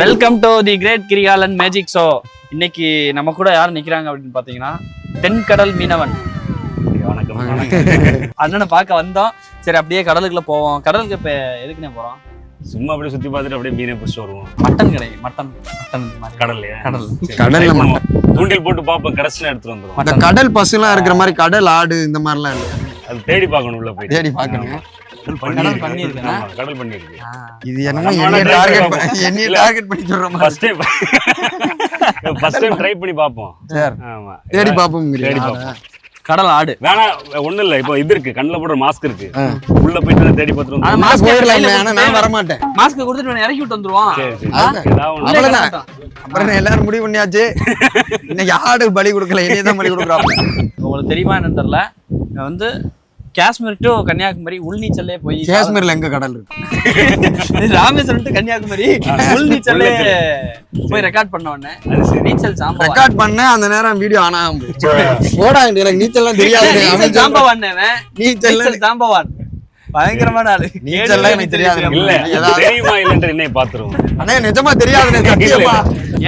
Welcome to the great Kirikalan magic show இன்னைக்கு நம்ம கூட யார் நிக்கிறாங்க அப்படின்னு பாத்தீங்கன்னா தென்கடல் மீனவன். வணக்கம் வணக்கம். அண்ணனை பார்க்க வந்தோம். சரி அப்படியே கடலுக்குள்ள போவோம். கடலுக்கு இப்ப எதுக்குண்ணே போறோம்? சும்மா அப்படியே சுத்தி பார்த்துட்டு அப்படியே மீனை பிடிச்சிட்டு வருவோம். மட்டன் கடை மட்டன் மட்டன். கடல்லையா? கடல். கடல்ல. தூண்டில் போட்டு பார்ப்போம். கடைசியில் எடுத்துட்டு மட்டன். கடல் பசுலாம் இருக்கிற மாதிரி கடல் ஆடு இந்த மாதிரிலாம் இல்லையா அது தேடி பார்க்கணும் உள்ள போய் தேடி பார்க்கணும். கடல். இது என்னமோ என்னைய டார்கெட். என்னைய இல்ல. டார்கெட் பண்ணி சொல்ற மாதிரி. First time first time try பண்ணி பார்ப்போம். சரி. ஆமா. தேடி பார்ப்போம் தேடி பார்ப்போம். கடல் ஆடு. வேணா ஒண்ணும் இல்ல இப்போ இது இருக்கு கண்ணுல போடுற மாஸ்க் இருக்கு. உள்ள போயிட்டு தேடி mask போயிடலாம் ஆனா நான் வர மாட்டேன் மாஸ்க் கொடுத்துட்டு இறக்கி விட்டு ஒண்ணு. அவ்வளவுதான். அப்புறம் என்ன எல்லாரும் முடிவு பண்ணியாச்சு. இன்னைக்கு ஆடு பலி கொடுக்கல என்னைய தான் பலி கொடுக்குறாங்க உங்களுக்கு தெரியுமா என்னன்னு தெரியல? வந்து காஷ்மீர் டு கன்னியாகுமரி உள்நீச்சல்லே போய் காஷ்மீர்ல எங்க கடல் இருக்கு? ராமேஸ்வரம் டு கன்னியாகுமரி உள்நீச்சல்லே போய் ரெக்கார்ட் பண்ண உடனே. நீச்சல் சாம்பவன். ரெக்கார்ட் பண்ண அந்த நேரம் வீடியோ ஆனா போடா எனக்கு நீச்சல்லாம் தெரியாது. சாம்பவான் அவன். நீச்சல் சாம்பவான். பயங்கரமான ஆளு. நீச்சல்லாம் எனக்கு தெரியாது. இல்ல. தெரியுமா இல்லன்ற என்னைய பாத்துருவோம் அண்ணே நிஜமா தெரியாது.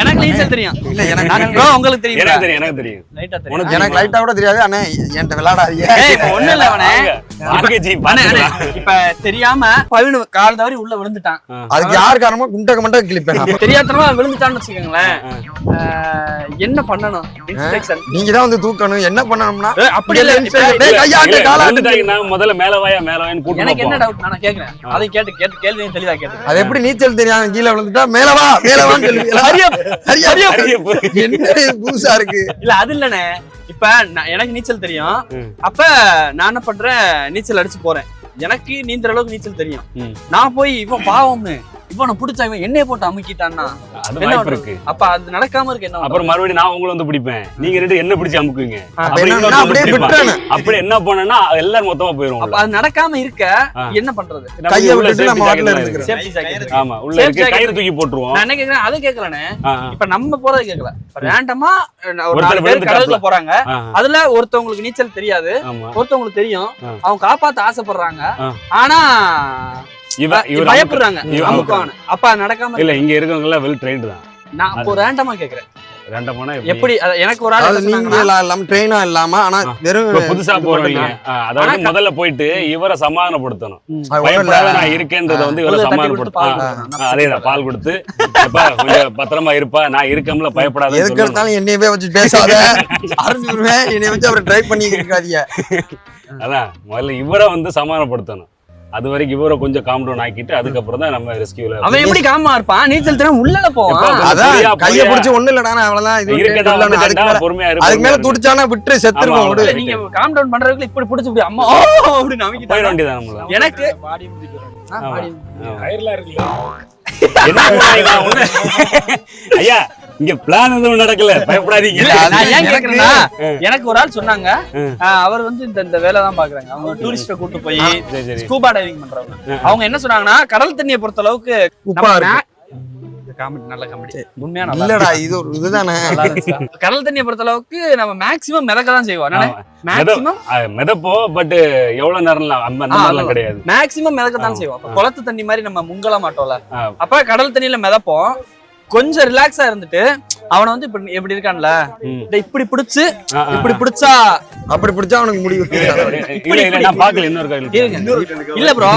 எனக்கு நீச்சல் தெரியும். இல்ல எனக்கு உங்களுக்கு தெரியும் எனக்கு தெரியும் எனக்கு தெரியும். லைட்டா தெரியும். உனக்கு எனக்கு லைட்டா கூட தெரியாது அண்ணே. என்கிட்ட விளையாடாதீங்க. ஏய் இப்ப ஒண்ணு இல்ல அவனே. இப்ப தெரியாம பவின் கால் தவறி உள்ள விழுந்துட்டான். அதுக்கு யார் காரணமா குண்டக்க மட்டும் கிளிப்பேன் தெரியாதனமா விழுந்துட்டான்னு வச்சுக்கோங்களேன். என்ன பண்ணணும்? இன்ஸ்ட்ரக்ஷன் நீங்க தான் வந்து தூக்கணும். என்ன பண்ணணும்னா? அப்படி இல்ல முதல்ல மேல வாயா மேல வாயான்னு கூட்டு எனக்கு என்ன. டவுட் நான் கேக்குறேன். அதையும் கேட்டு கேட்டு கேள்வியும் தெளிவா கேட்டு அது எப்படி நீச்சல் தெரியாம கீழே விழுந்துட்டா? மேல வா மேல வான்னு போ- என்ன புதுசா இருக்கு? இல்ல அது இல்லனே இப்ப எனக்கு நீச்சல் தெரியும். அப்ப நான் என்ன பண்றேன்? நீச்சல் அடிச்சு போறேன். எனக்கு நீந்துற அளவுக்கு நீச்சல் தெரியும். நான் போய் இவன் பாவம்னு. இவனை பிடிச்சா இவன் என்னைய போட்டு அமுக்கிட்டான்னா? அது என்ன வாய்ப்பு? இருக்கு. அப்ப அது நடக்காம இருக்கு என்ன அப்புறம் மறுபடியும் நான் உங்களை வந்து பிடிப்பேன். நீங்க ரெண்டு என்ன பிடிச்சு அமுக்குவீங்க. அப்படி என்ன பண்ணனா எல்லாரும் மொத்தமா போயிரும் அப்ப அது நடக்காம இருக்க. என்ன பண்றது? கையை உள்ள விட்டுட்டு நம்ம jacket இருக்கு. ஆமா உள்ள இருக்கு கயிறு தூக்கி போட்டுருவோம். நான் என்ன கேக்குறேன்? அது ஆ. இப்ப நம்ம போறது கேட்கல ரேண்டமா ஒரு நாலு பேர். கடலுக்குள்ள போறாங்க. அதுல ஒருத்தவங்களுக்கு நீச்சல் தெரியாது. ஒருத்தவங்களுக்கு தெரியும். அவங்க காப்பாத்த ஆசைப்படுறாங்க. ஆனா இவன் இவர் பயப்படுறாங்க. அமுக்குவாங்க. அப்ப அது நடக்காம இல்ல இங்க இருக்கவங்க எல்லாம் வெல் ட்ரெயின்டு தான். நான் அப்போ ரேண்டமா கேக்குறேன். ரெண்டமான எப்படி? எனக்கு ஒரு ஆள் நீங்க இல்லாம ட்ரெயினா இல்லாம ஆனா. வெறும் புதுசா. ஆ, அதாவது முதல்ல போயிட்டு இவரை சமாதானப்படுத்தணும். பயப்படாத நான் இருக்கேன்றத வந்து இவரை சமாதானப்படுத்தணும். அதேதான் பால் கொடுத்து. கொஞ்சம் பத்திரமா இருப்பா. நான் இருக்கம்ல பயப்படாத எதுக்கு எடுத்தாலும் என்னையவே வச்சு பேசாத. அறிஞ்சுருவேன் என்னைய வச்சு அவரை ட்ரை பண்ணி இருக்காதீங்க. அதான் முதல்ல இவரை வந்து சமாதானப்படுத்தணும். அது வரைக்கும் இவரை கொஞ்சம் காம் டவுன் ஆக்கிட்டு அதுக்கப்புறம் தான் நம்ம ரெஸ்கியூல அவன் எப்படி காமா இருப்பான்? நீச்சல் தெரியும் உள்ளல போவான் அதான் கைய. பிடிச்சி ஒண்ணு இல்லடா அவ்வளவுதான் இது இருக்கதா இல்ல, நான் அதுக்கு மேல பொறுமையா அதுக்கு மேல இருப்பா துடிச்சானா விட்டு செத்துருவோம் ஆமா, விடு. இல்ல, நீங்க காம் டவுன் பண்றதுக்கு இப்படி புடிச்சு இப்படி அம்மா ஓ அப்படின்னு போயிட வேண்டியதான் நம்மள எனக்கு. பாடி. என்ன பண்ணுவீங்க? ஒண்ணு- ஐயா இங்க பிளான் எதுவும் நடக்கல. பயப்படாதீங்க. நான் ஏன் எனக்கு- கேக்குறேன்னா எனக்கு ஒரு ஆள் சொன்னாங்க. அவர் வந்து இந்த இந்த வேலை தான் பாக்குறாங்க. அவங்க டூரிஸ்ட கூட்டு போய் ஸ்கூபா டைவிங் பண்றவங்க. அவங்க என்ன சொன்னாங்கன்னா கடல் தண்ணியை பொறுத்த அளவுக்கு காமெடி நல்ல காமெடி உண்மையா நல்லா இல்லடா இது ஒரு இதுதானே? கடல் தண்ணியை பொறுத்த அளவுக்கு நம்ம மேக்ஸிமம் மிதக்க தான் செய்வோம். மேக்ஸிமம் அது மிதப்போ பட் எவ்வளவு நேரம்லாம். கிடையாது. மேக்ஸிமம் மிதக்க தான் செய்வோம். குளத்து தண்ணி மாதிரி நம்ம முங்கல மாட்டோம்ல. அப்ப கடல் தண்ணியில மிதப்போம். கொஞ்சம் ரிலாக்ஸா இருந்துட்டு அவனை வந்து இப்படி எப்படி இருக்கான்ல? இப்படி பிடிச்சு இப்படி பிடிச்சா அப்படி பிடிச்சா அவனுக்கு முடிவு இல்ல ப்ரோ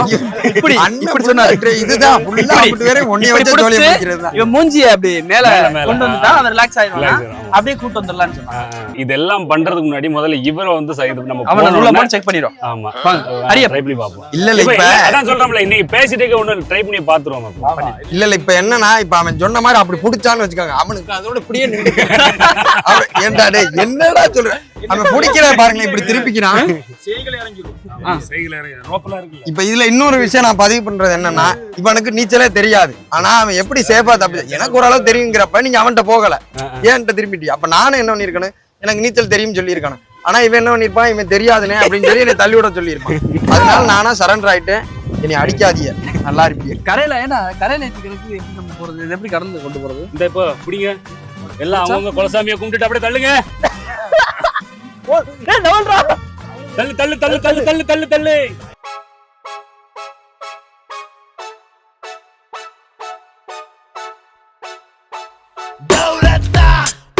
இப்படி இப்படி. சொன்னாரு. இதுதான். இப்படி. அப்படி வேற இப்படி வச்சு பிடிக்கிறது தான் இவன் மூஞ்சிய அப்படி மேல. கொண்டு வந்துட்டா அவன் ரிலாக்ஸ் ஆயிடுவான். அப்படியே கூட்டு வந்துடலாம்னு சொன்னான். இதெல்லாம் பண்றதுக்கு முன்னாடி முதல்ல இவரை வந்து இது நம்ம அவனை உள்ள போய் செக் பண்ணிடும் ஆமா. ஹரியா. ட்ரை பண்ணி பாப்போம் இல்ல இல்ல இப்ப அதான் சொல்றோம்ல இன்னைக்கு பேசிட்டே ஒண்ணு ட்ரை பண்ணி பாத்துருவோம் அப்ப. இல்ல இல்ல இப்ப என்னன்னா இப்ப அவன் சொன்ன மாதிரி அப்படி புடிச்சான்னு வச்சுக்கோங்க. அவனுக்கு அதோட இப்படியே நின்று ஏன்டா டேய் என்னடா சொல்ற? அவன் பிடிக்கிற பாருங்களேன் இப்படி திருப்பிக்கிறான் இப்ப இதுல இன்னொரு விஷயம் நான் பதிவு பண்றது என்னன்னா இவனுக்கு நீச்சலே தெரியாது. ஆனா அவன் எப்படி சேஃபா தப்பி எனக்கு ஓரளவு தெரியுங்கிறப்ப நீங்க அவன்கிட்ட போகல. ஏன்ட்ட திரும்பிட்டி அப்ப நானும் என்ன பண்ணிருக்கணும் எனக்கு நீச்சல் தெரியும் சொல்லியிருக்கணும். ஆனா இவன் என்ன பண்ணிருப்பான் இவன் தெரியாதுனே அப்படின்னு சொல்லி என்னை தள்ளி விட சொல்லியிருப்பான். அதனால நானா சரண்டர் ஆயிட்டேன். என்னை அடிக்காதீங்க. நல்லா இருப்பீங்க. கரையில ஏன்னா கரையில எப்படி நம்ம போறது? இது எப்படி கடல்ல கொண்டு போறது? இந்த இப்போ பிடிங்க. எல்லாம் அவங்கவுங்க குலசாமியை கும்பிட்டுட்டு அப்படியே தள்ளுங்க.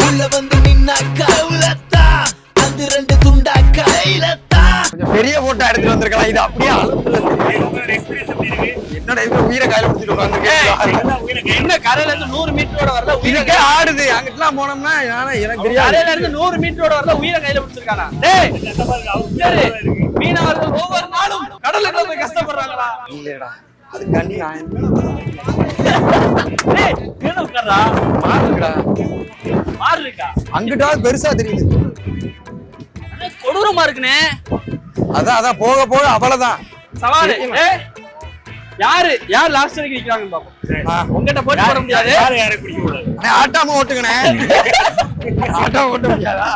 உள்ள வந்து நின்னாக்கா. டவுலத்தா அது ரெண்டு துண்டாக்கா. பெரிய போட்டா எடுத்துட்டு வந்திருக்கலாம். இது அப்படியே என்னோட இதுல உயிரை கையில பிடிச்சிட்டு உட்காந்துருக்கேன் என்ன கரையில இருந்து நூறு மீட்டரோட வரல உயிரை ஆடுது. அங்கிட்டுலாம் போனோம்னா நானே எனக்கு தெரியாது. கரையில இருந்து நூறு மீட்டரோட வரல உயிரை கையில பிடிச்சிருக்கானா? டேய் மீனவர்கள் ஒவ்வொரு நாளும் கடலுக்குள்ள போய் கஷ்டப்படுறாங்களா? இல்லடா அது கண்ணி ஆயம் அங்கிட்டாவது பெருசா தெரியுது. கொடூரமா இருக்குனே. அதான் அதான் போக போக அவ்வளவுதான் சவாலு. யாரு? யார் லாஸ்ட் வரைக்கும் நிக்கிறாங்கன்னு பாப்போம். உங்ககிட்ட போட்டி போட முடியாது. யாரை யாரை பிடிக்க கூடாது அண்ணே, ஆட்டாம ஓட்டுங்கண்ணே. ஆட்டாம ஓட்ட முடியாதா?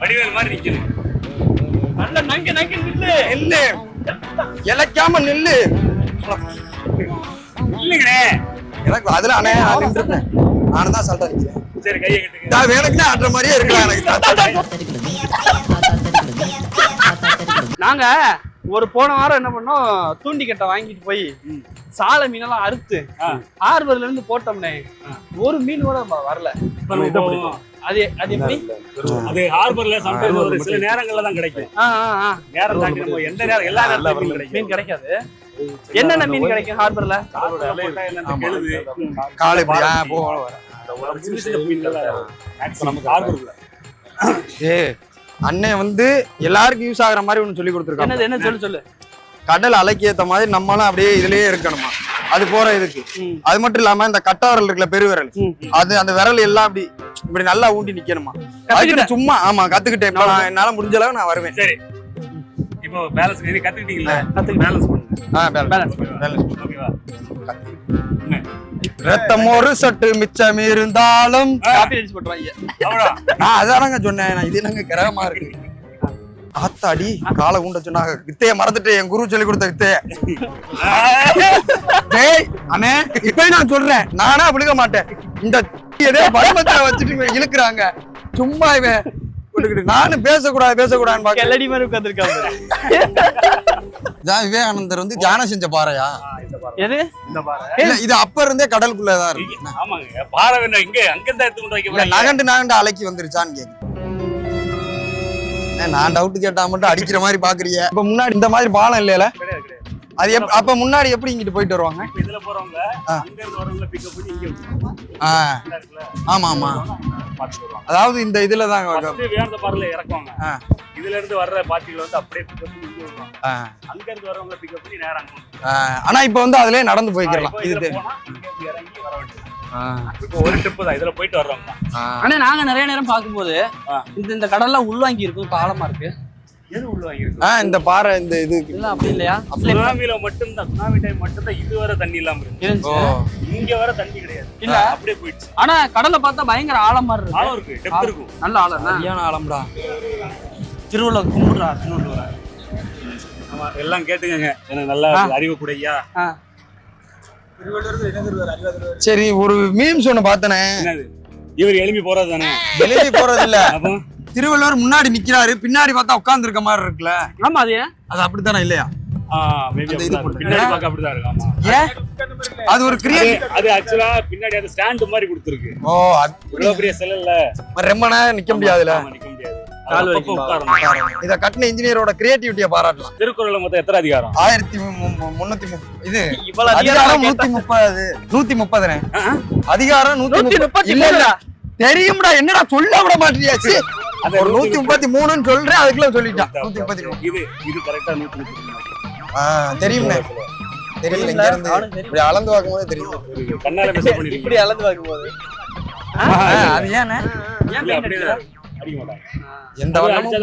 வடிவேல் மாதிரி நிக்கணும் நல்ல நங்க நங்க நில்லு. நில்லு. இழைக்காம நில்லு. இல்லைங்கண்ணே எனக்கு அதுல அண்ணே நான் நின்றுட்டேன் நானும் தான் சொல்றேன் நிக்கிறேன் சரி கையை கட்டுங்க நான் வேணுக்குன்னு ஆட்டுற மாதிரியே இருக்கலாம் எனக்கு. நாங்க ஒரு போன வாரம் என்ன பண்ணோம்? தூண்டி கட்டை வாங்கிட்டு போய் சாலை மீனெல்லாம் அறுத்து. ஹார்பர்ல இருந்து போட்டோம்னே ஒரு மீன் கூட வரல. அது அது எப்படி? அது ஹார்பர்ல சம்டைம் ஒரு சில நேரங்கள்ல தான் கிடைக்கும். ஆ, ஆ, ஆ. நேரம் தாண்டி நம்ம எந்த நேரம் எல்லா கிடைக்கும். மீன் கிடைக்காது. என்னென்ன மீன் கிடைக்கும் ஹார்பர்ல maximum ஹார்பர்ல. ஏ அண்ணன் வந்து எல்லாருக்கும் யூஸ் ஆகுற மாதிரி ஒண்ணு சொல்லி கொடுத்துருக்காங்க. என்ன சொல்லு சொல்லு. கடல் அலைக்கு ஏத்த மாதிரி நம்மளும் அப்படியே இதுலயே இருக்கணுமா? அது போற இதுக்கு. அது மட்டும் இல்லாம இந்த கட்ட விரல் இருக்குல்ல பெரு விரல் ம். அது அந்த விரல் எல்லாம் அப்படி இப்படி நல்லா ஊண்டி நிக்கணுமா? அதுக்கு சும்மா ஆமா கத்துக்கிட்டேன். நான் என்னால முடிஞ்ச அளவு நான் வருவேன். சரி. இப்போ பேலன்ஸ் இது கத்துக்கிட்டீங்கல்ல? கத்துக்கிட்டேன். பேலன்ஸ் பண்ணுங்க. Balance. Balance. ஓகேவா ரத்தம் ஒரு சட்டு மிச்சம் இருந்தாலும் நான் அதானங்க சொன்னேன். நான் இது என்னங்க கிரகமா இருக்கு? ஆத்தாடி காலை ஊண்ட சொன்னாங்க. வித்தைய மறந்துட்டு என் குரு சொல்லி கொடுத்த வித்தைய டேய் அண்ணே இப்பயும் நான் சொல்றேன். நானா விழுக மாட்டேன். இந்த எதே பருமத்துல வச்சுட்டு இழுக்குறாங்க. சும்மா இவன். விட்டுக்கிட்டு நானும் பேசக்கூடாது பேசக்கூடாதுன்னு கெல்லடி மாதிரி உட்காந்துருக்காங்க இதான் விவேகானந்தர் வந்து தியானம் செஞ்ச பாறையா? எது? இந்த பாரு இல்ல இது அப்ப இருந்தே கடலுக்குள்ளதான் இருக்கு. ஆமாங்க. பாறை வேணும். இங்க அங்கிருந்தா எடுத்து கொண்டு வைக்க இல்ல போறீங்க. நகண்டு நகண்டு அலைக்கு வந்துருச்சான்னு கேக்கு நான் டவுட் கேட்டா மட்டும் அடிக்கிற மாதிரி பாக்குறீங்க இப்ப முன்னாடி இந்த மாதிரி பாலம் இல்லையில. அது எப்- அப்ப முன்னாடி எப்படி இங்கிட்டு போயிட்டு வருவாங்க? இதுல போறவங்க அங்க இருந்து வரவங்கள பிக்கப் பண்ணி இங்க ஆமா ஆமா. வருவாங்க. அதாவது இந்த இதுல தான் வேந்த பாறையில இறக்குவாங்க. ஆ. இதுல இருந்து வர்ற பார்ட்டிகள் வந்து அப்படியே பிக்கப் பண்ணி இங்க வருவாங்க அங்க இருந்து வரவங்கள பிக்கப் பண்ணி நேரா. ஆனா இப்ப வந்து அதுலயே நடந்து வருவாங்க. போய்க்கலாம் இது இறங்கி வர வேண்டியது. ஒரு ட்ரிப் தான். இதுல போயிட்டு ஆ. ஆனா நாங்க நிறைய நேரம் பார்க்கும்போது. இந்த இந்த கடல்லாம் உள்வாங்கி இருக்கும் ஆழமா இருக்கு. ஆ இந்த பாறை இந்த இது. இல்ல அப்படி இல்லையா? சுனாமில மட்டும்தான். சுனாமி டைம் மட்டும்தான் இதுவரை தண்ணி இல்லாம இருக்கு இருந்துச்சு. இங்க வர தண்ணி கிடையாது. இல்ல. அப்படியே போயிடுச்சு. ஆனா கடலை பார்த்தா பயங்கர ஆழம் மாதிரி இருக்கு. ஆழம் இருக்கு. டெப்த் இருக்கும். நல்ல ஆழம் தான். சரியான ஆழம்டா. திருவள்ளுவர் கும்பிடுறா திருவள்ளுவர் எல்லாம் கேட்டுக்கங்க. எனக்கு நல்லா. அறிவு கூடயா. சரி ஒரு மீம்ஸ் ஒண்ணு பார்த்தனே. என்னது? இவர் எழுப்பி போறது தானே எழுதி போறது இல்ல அப்போ? திருவள்ளுவர் முன்னாடி நிக்கிறாரு பின்னாடி பார்த்தா உட்கார்ந்து இருக்க மாதிரி இருக்குல்ல? ஆமா அது ஏன்? அது அப்படித்தானே இல்லையா? ஆ மேபி அந்த இது அப்படிதான் போட்டு. இருக்கு. பின்னாடி பார்க்க அப்படிதான் இருக்கு ஆமா. ஏன்? அது ஒரு அது கிரியேட் அது ஆக்சுவலா பின்னாடி அது ஸ்டாண்ட் மாதிரி கொடுத்துருக்கு. ஓ அது இவ்வளவு பெரிய செல் இல்ல. ரொம்ப நேரம் நிக்க முடியாதுல ஆமா, நிக்க முடியாது. இத கட்டின இன்ஜினியரோட கிரியேட்டிவிட்டியை பாராட்டலாம். திருக்குறள் மொத்தம் எத்தனை அதிகாரம்? ஆயிரத்தி முன்னூத்தி இது இவ்வளவு அதிகாரம் அதிகாரம் நூத்தி முப்பது நூத்தி முப்பதுனே? அதிகாரம் நூத்தி முப்பது இல்ல? தெரியும்டா என்னடா சொல்ல விட மாட்டியாச்சு ஒரு நூத்தி முப்பத்தி மூணுன்னு சொல்றேன் அதுக்குள்ள சொல்லிட்டான். நூத்தி முப்பத்தி மூணு. இது இது கரெக்டா நூத்தி முப்பத்தி மூணு. ஆ தெரியும்னே தெரியல இங்க இருந்து நானும் தெரியும். இப்படி அளந்து பார்க்கும் போது தெரியும். கண்ணால மெசேஜ் இப்படி அளந்து அது ஏனே? அடிக்க மாட்டாங்க எந்த வண்ணமும்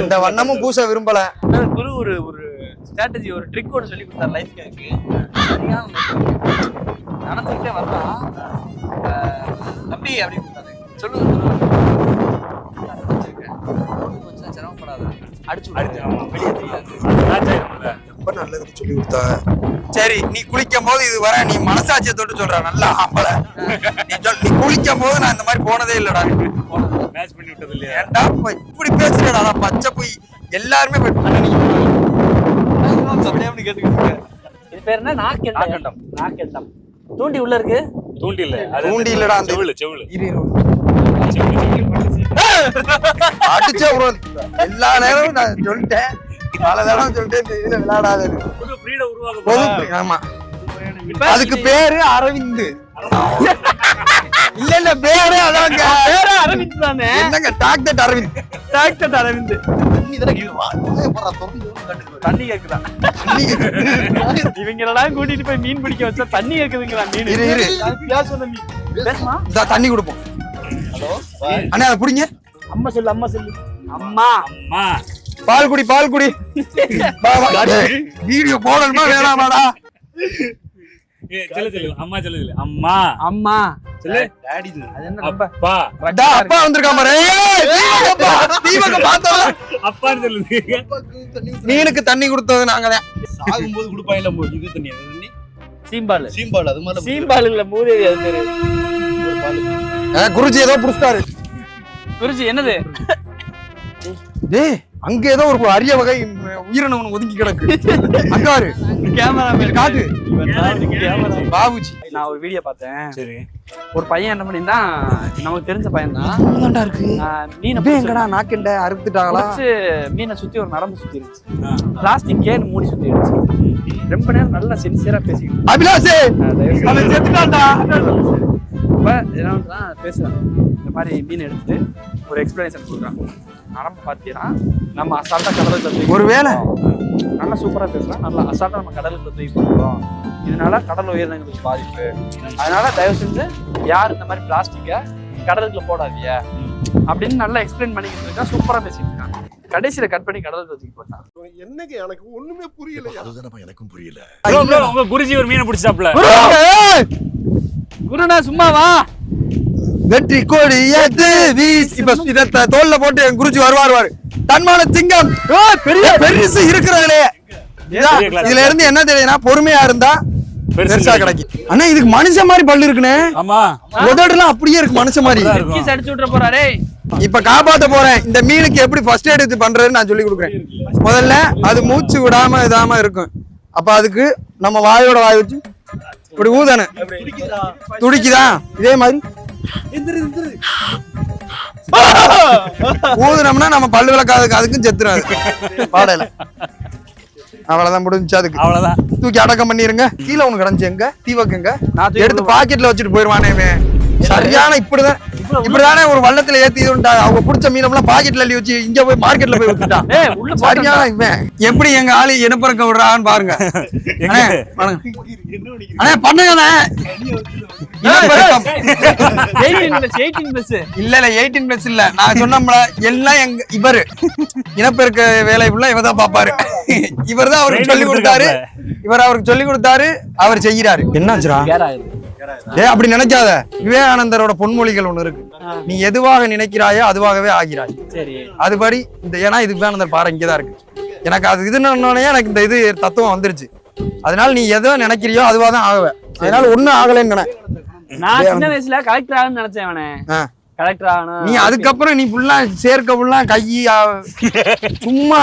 எந்த பூச விரும்பல. குரு ஒரு ஒரு ஸ்ட்ராட்டஜி ஒரு ட்ரிக் ஒன்று சொல்லி கொடுத்தாரு லைஃப் எனக்கு நடந்துக்கிட்டே வரலாம் தம்பி அப்படின்னு சொல்லுங்க. கொஞ்சம் சிரமப்படாத அடிச்சு அடிச்சு, விடு. ஆமா. வெளியே தெரியாது மேட்ச் ஆயிரும்ல ரொம்ப நல்லதுக்கு சொல்லி கொடுத்தா சரி நீ குளிக்கும் போது இது வர நீ மனசாட்சியை தொட்டு சொல்ற நல்லா ஆம்பளை நீ சொல் நீ குளிக்கும் போது நான் இந்த மாதிரி போனதே இல்லடா மேட்ச் பண்ணி விட்டது இல்லையா ஏன்டா இப்ப இப்படி பேசுறடா நான் பச்சை போய் எல்லாருமே போய் கேட்டுக்கிட்டு. இது பேர் என்ன நாக்கெண்டம். நாக்கெண்டம் தூண்டி உள்ள இருக்கு தூண்டி இல்ல அது தூண்டி இல்லடா, அந்த- இரு, இரு. அடிச்சே bro. எல்லா நேரமும் நான் சொல்லிட்டேன். பல தடவை சொல்லிட்டேன் இந்த இதுல புது. ஆமா. அதுக்கு பேரு அரவிந்த். இல்ல இல்ல பேரு அதாங்க. பேர அரவிந்த் தானே? என்னங்க டாக்டர் அரவிந்த். டாக்டர் அரவிந்த். தண்ணி கேக்குது. இவங்களெல்லாம் கூட்டிட்டு போய் மீன் பிடிக்க வச்சா தண்ணி கேக்குதுங்களா மீன்? பேசுமா? தண்ணி கொடுப்போம். ஹலோ. அண்ணா அதை பிடிங்க. அம்மா சொல்லு அம்மா சொல்லு. அம்மா. அம்மா. பால் குடி பால் குடி. வா, வா. டேய், வீடியோ போடணுமா வேணாமாடா? அம்மா அம்மா. அம்மா. சொல்லு டாடி அப்பா. டா, அப்பா வந்திருக்கான் பாரு. ஏய், தீபகப்பா, தீபகம் சொல்லுது. அப்பாக்கு தண்ணி ஊத்துறாங்க. மீனுக்கு தண்ணி கொடுத்தது நாங்க தான் சாகும்போது கொடுப்பாங்கல்ல மோ, இது தண்ணி அது தண்ணி? சீம்பால். சீம்பால் அது மாதிரி சீம்பால் இல்ல மூதேவி அது பேரு. குருஜி ஏதோ புடிச்சிட்டாரு. குருஜி என்னது? டேய். அங்க ஏதோ ஒரு அரிய வகை உயிரினம் ஒண்ணு ஒதுங்கி கிடக்கு. அங்காரு கேமரா காட்டு. கேமரா பாபுஜி. நான் ஒரு வீடியோ பார்த்தேன். சரி. ஒரு பையன் என்ன பண்ணியிருந்தான் நமக்கு தெரிஞ்ச பையன் தான். இருக்கு. மீனை எங்கடா நாக்கெண்ட அறுத்துட்டாங்களா? மீனை சுத்தி ஒரு நரம்பு சுத்தி இருந்துச்சு பிளாஸ்டிக் கேன் மூடி சுத்தி இருந்துச்சு ரொம்ப நேரம் நல்லா சின்சியரா பேசிக்கிட்டு அபிலாஷே! செத்துட்டான்டா. இப்ப என்ன பேசுறான் இந்த மாதிரி மீன் எடுத்துட்டு ஒரு எக்ஸ்பிளனேஷன் கொடுக்குறான் நரம்பு பார்த்தீங்கன்னா நம்ம அசால்ட்டா கடலுக்கு தூக்கி ஒருவேளை. நல்லா சூப்பரா பேசுறான் நல்லா அசால்ட்டா நம்ம கடலுக்கு தூக்கி போடுறோம் இதனால கடல் உயிரினங்களுக்கு பாதிப்பு. அதனால தயவு செஞ்சு யார் இந்த மாதிரி பிளாஸ்டிக்கை கடலுக்குள்ள போடாதீங்க. அப்படின்னு நல்லா எக்ஸ்பிளைன் பண்ணிக்கிட்டு இருக்கா சூப்பரா பேசிட்டு இருக்கான் கடைசியில கட் பண்ணி கடலுக்கு தூக்கி போட்டான். என்னங்க எனக்கு ஒண்ணுமே புரியல அதுதானப்பா எனக்கும் புரியல. ப்ரோ ப்ரோ உங்க குருஜி ஒரு மீனை பிடிச்சாப்ல. குருண்ணா சும்மாவா வெற்றி கோடி ஏத்து வீஸ் இப்ப இத தோல்ல போட்டு என் குருஜி வருவார் வாரு தன்மான சிங்கம். பெரிய பெருசு இருக்கிறாங்களே. இதுல இருந்து என்ன தெரியுதுன்னா பொறுமையா இருந்தா பெருசு கிடைக்கும். அண்ணா இதுக்கு மனுஷன் மாதிரி பல்லு இருக்குண்ணே. ஆமா. உதடுலாம் அப்படியே இருக்கு மனுஷன் மாதிரி. அடிச்சு விட்டுற போறாரே. இப்ப காப்பாத்த போறேன். இந்த மீனுக்கு எப்படி ஃபர்ஸ்ட் எய்ட் இது பண்றதுன்னு நான் சொல்லி கொடுக்குறேன். முதல்ல அது மூச்சு விடாம இதாம இருக்கும். அப்ப அதுக்கு நம்ம வாயோட வாய் வச்சு இப்படி ஊதணும். துடிக்குதா? இதே மாதிரி. ஊதுனோம்னா நம்ம பல்லு விளக்காதுக்கு அதுக்கும் செத்துறாது. பாடல. அவ்வளவுதான் முடிஞ்சு அதுக்கு. அவ்வளவுதான். தூக்கி அடக்கம் பண்ணிருங்க. கீழே ஒண்ணு கிடந்துச்சு எங்க? தீவக்கு எங்க நான் தூக்கி எடுத்து பாக்கெட்ல வச்சுட்டு போயிருவானே இவன். சரியான இப்படிதான். இப்படிதானே ஒரு வள்ளத்துல ஏத்தி இது பண்ணிட்டாங்க. அவங்க புடிச்ச மீனம்லாம் பாக்கெட்ல அள்ளி வச்சு இங்க போய் மார்க்கெட்ல போய் வித்துட்டான் ஏய் உள்ள சரியான இவன். எப்படி எங்க ஆளு இனப்பெருக்க விடுறான்னு பாருங்க. அண்ணே, பண்ணுங்கண்ணே இல்ல இல்ல எயிட்டீன் பிளஸ் இல்ல. நான் சொன்னோம்ல எல்லாம் எங்க இவரு. இனப்பெருக்க வேலை ஃபுல்லா இவர் தான் பாப்பாரு இவர் தான் அவருக்கு சொல்லி கொடுத்தாரு இவர் அவருக்கு சொல்லி கொடுத்தாரு. அவர் செய்யறாரு என்னாச்சுரா ஏ அப்படி நினைக்காத. விவேகானந்தரோட பொன்மொழிகள் ஒண்ணு இருக்கு. நீ எதுவாக நினைக்கிறாயோ அதுவாகவே ஆகிறாய். அதுபடி இந்த ஏன்னா இது விவேகானந்தர் பாறை இங்கதான் இருக்கு. எனக்கு அது இதுன்னு எனக்கு இந்த இது தத்துவம் வந்துருச்சு. அதனால நீ எதோ நினைக்கிறியோ அதுவா தான் ஆகுவ. அதனால ஒண்ணும் ஆகலைன்னு நினை. நான் சின்ன வயசுல கலெக்டர் ஆகணும்னு நினைச்சேன் அவனே. கலெக்டர் ஆகணும். நீ அதுக்கப்புறம் நீ ஃபுல்லா சேர்க்க ஃபுல்லா கை ஆ, சும்மா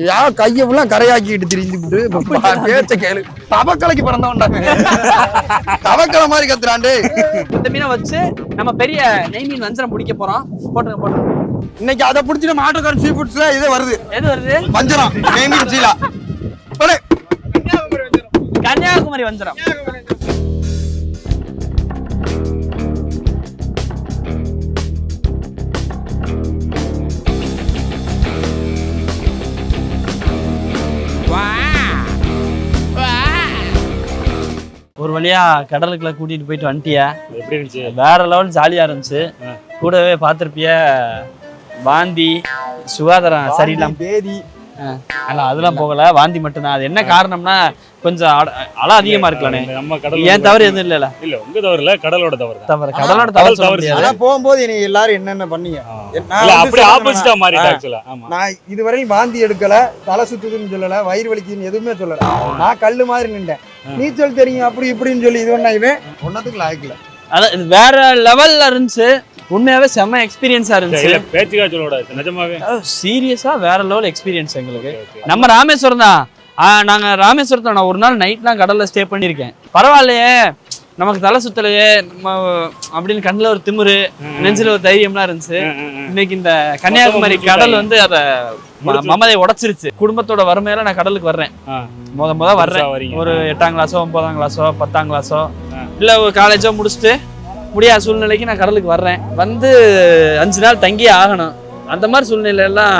யா கைய ஃபுல்லா கரையாக்கிட்டு திரிஞ்சுட்டு பேச்ச கேளு. தவக்கலைக்கு பிறந்தவன்டாங்க தவக்கலை மாதிரி கத்துறாண்டு இந்த மீனை வச்சு நம்ம பெரிய நெய் மீன் வஞ்சரம் பிடிக்க போறோம். போட்டுங்க போட்டுங்க இன்னைக்கு அதை பிடிச்சி நம்ம ஆட்டோக்காரன் சீ ஃபுட்ஸ்ல இது வருது. எது வருது? வஞ்சரம். நெய்மீன் சீலா. கன்னியாகுமரி வஞ்சரம். ஒரு வழியா கடலுக்குள்ள கூட்டிட்டு போயிட்டு வந்துட்டியா. எப்படி இருந்துச்சு? வேற லெவல் ஜாலியா இருந்துச்சு. கூடவே பார்த்திருப்பிய வாந்தி சுகாதாரம் சரியில்லாம. பேதி. அதெல்லாம் போகல. வாந்தி மட்டும்தான். அது என்ன காரணம்னா கொஞ்சம் அட- அலை அதிகமா இருக்கலானே. நம்ம கடல் ஏன் தவறு எதுவும் இல்லைல்ல? இல்ல உங்க தவறு இல்ல கடலோட தவறு தான். தவறு கடலோட கடல் தவறு தவறு ஆனா போகும்போது என்னை எல்லாரும் என்னென்ன பண்ணீங்க? அப்படி ஆப்போசிட்டா. மாறிட்டா. ஆக்சுவலா நான் இதுவரையும் வாந்தி எடுக்கல தலை சுத்துதுன்னு சொல்லல வயிறு வலிக்குதுன்னு எதுவுமே சொல்லல. நான் கல்லு மாதிரி நின்றேன். நீச்சல் தெரியும் அப்படி இப்படின்னு சொல்லி இது பண்ண இவன் ஒன்னத்துக்கு லாய்க்கல அதான் வேற லெவல்ல இருந்துச்சு. உண்மையாவே செம்ம எக்ஸ்பீரியன்ஸா இல்ல இருந்துச்சு. பேச்சுக்கா சொல்லக்கூடாது நிஜமாவே. சீரியஸா வேற லெவல் எக்ஸ்பீரியன்ஸ் எங்களுக்கு. நம்ம ராமேஸ்வரம் தான். ஆ, நாங்க ராமேஸ்வரத்துல நான் ஒரு நாள் நைட்லாம் கடல்ல ஸ்டே பண்ணியிருக்கேன். பரவாயில்லையே நமக்கு தலை சுத்தலையே நம்ம அப்படின்னு கண்ணுல ஒரு திமிரு நெஞ்சில ஒரு தைரியம்லாம் இருந்துச்சு. இன்னைக்கு இந்த கன்னியாகுமரி கடல் வந்து அத மமதை உடைச்சிருச்சு. குடும்பத்தோட வறுமையில நான் கடலுக்கு வர்றேன். முத முத வர்றேன். ஒரு எட்டாம் கிளாஸோ ஒன்பதாம் கிளாஸோ பத்தாம் கிளாஸோ இல்ல ஒரு காலேஜோ முடிச்சுட்டு முடியாத சூழ்நிலைக்கு நான் கடலுக்கு வர்றேன். வந்து அஞ்சு நாள் தங்கியே ஆகணும். அந்த மாதிரி சூழ்நிலை எல்லாம்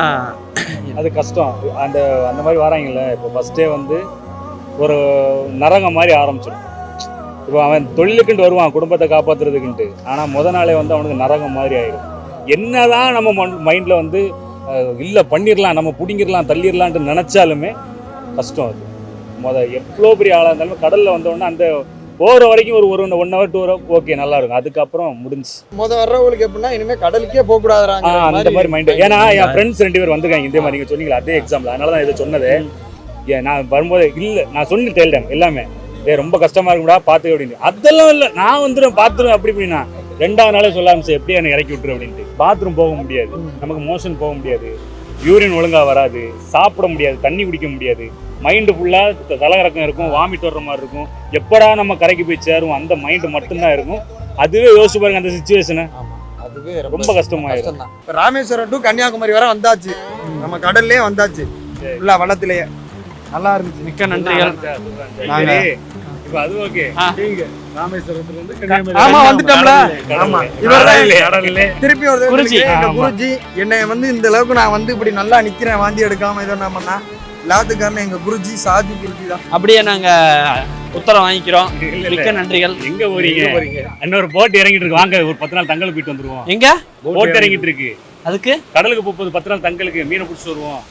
அது கஷ்டம். அந்த அந்த மாதிரி வராங்கல்ல இப்போ ஃபஸ்ட்டே வந்து ஒரு நரகம் மாதிரி ஆரம்பிச்சிடும். இப்போ அவன் தொழிலுக்குன்ட்டு வருவான் குடும்பத்தை காப்பாத்துறதுக்குன்ட்டு. ஆனால் முத நாளே வந்து அவனுக்கு நரகம் மாதிரி ஆயிடும் என்னதான் நம்ம மைண்டில் வந்து இல்லை பண்ணிடலாம் நம்ம பிடிங்கிடலாம் தள்ளிடலான்ட்டு நினச்சாலுமே கஷ்டம் அது. முத எவ்வளோ பெரிய ஆளாக இருந்தாலும் கடலில் வந்தோடனே அந்த போகிற வரைக்கும் ஒரு ஒரு one hour two hour okay நல்லா இருக்கும் அதுக்கப்புறம் முடிஞ்சு. முத வர்றவங்களுக்கு எப்படின்னா இனிமே கடலுக்கே போக ஆ, கூடாதுறாங்க அந்த மாதிரி மைண்ட் ஏன்னா என் ஃப்ரெண்ட்ஸ் ரெண்டு பேர் வந்திருக்காங்க. இதே மாதிரி நீங்க சொன்னீங்களா அதே எக்ஸாம்பிள் அதனால தான் இதை சொன்னது. நான் வரும்போது இல்ல நான் சொல்லி டெல்டன் எல்லாமே. ஏ ரொம்ப கஷ்டமா இருக்கும்டா பார்த்து அப்படின்னு. அதெல்லாம் இல்லை நான் வந்துடும் பாத்ரூம் அப்படி இப்படின்னா. ரெண்டாவது நாளே சொல்ல ஆரம்பிச்சு எப்படி என்னை இறக்கி விட்டுரு அப்படின்ட்டு. பாத்ரூம் போக முடியாது. நமக்கு மோஷன் போக முடியாது. யூரின் ஒழுங்கா வராது. சாப்பிட முடியாது. தண்ணி குடிக்க முடியாது. மைண்டு ஃபுல்லாக தலைகறக்கம் இருக்கும் வாமிட் வர்ற மாதிரி இருக்கும். எப்படா நம்ம கரைக்கு போய் சேருவோம் அந்த மைண்டு மட்டும்தான் இருக்கும். அதுவே யோசிச்சு பாருங்க அந்த சுச்சுவேஷனை அதுவே ரொம்ப கஷ்டமாயிரும். கஷ்டம் தான் இப்ப ராமேஸ்வரம் டு கன்னியாகுமரி வரை வந்தாச்சு. நம்ம கடல்லே வந்தாச்சு. இல்ல வளத்திலேயே நல்லா இருந்துச்சு. மிக்க நன்றிகள். சரி, இப்ப அது ஓகே ராமேஸ்வரத்துல இருந்து கன்னியாகுமரி ஆமா வந்துட்டோம்ல. ஆமா இவர்தான் கடல்ல திருப்பி ஒரு குருஜி. என்னை வந்து இந்த அளவுக்கு நான் வந்து இப்படி நல்லா நிக்கிறேன் வாந்தி எடுக்காம இதோ என்ன பண்ணா எல்லாத்துக்கு காரணம் எங்க குருஜி சாதி குருஜி தான். அப்படியே நாங்க உத்தரம் வாங்கிக்கிறோம். மிக்க நன்றிகள். எங்க போறீங்க? இன்னொரு போட் இறங்கிட்டு இருக்கு. வாங்க ஒரு பத்து நாள் தங்கல் போயிட்டு வந்துருவோம். எங்க? போட் இறங்கிட்டு இருக்கு. அதுக்கு? கடலுக்கு போகும்போது பத்து நாள் தங்கலுக்கு மீனை பிடிச்சிட்டு வருவோம்.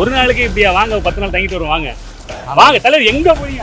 ஒரு நாளைக்கு இப்படியா? வாங்க பத்து நாள் தங்கிட்டு வருவோம். வாங்க. வாங்க தலைவர் எங்க போறீங்க?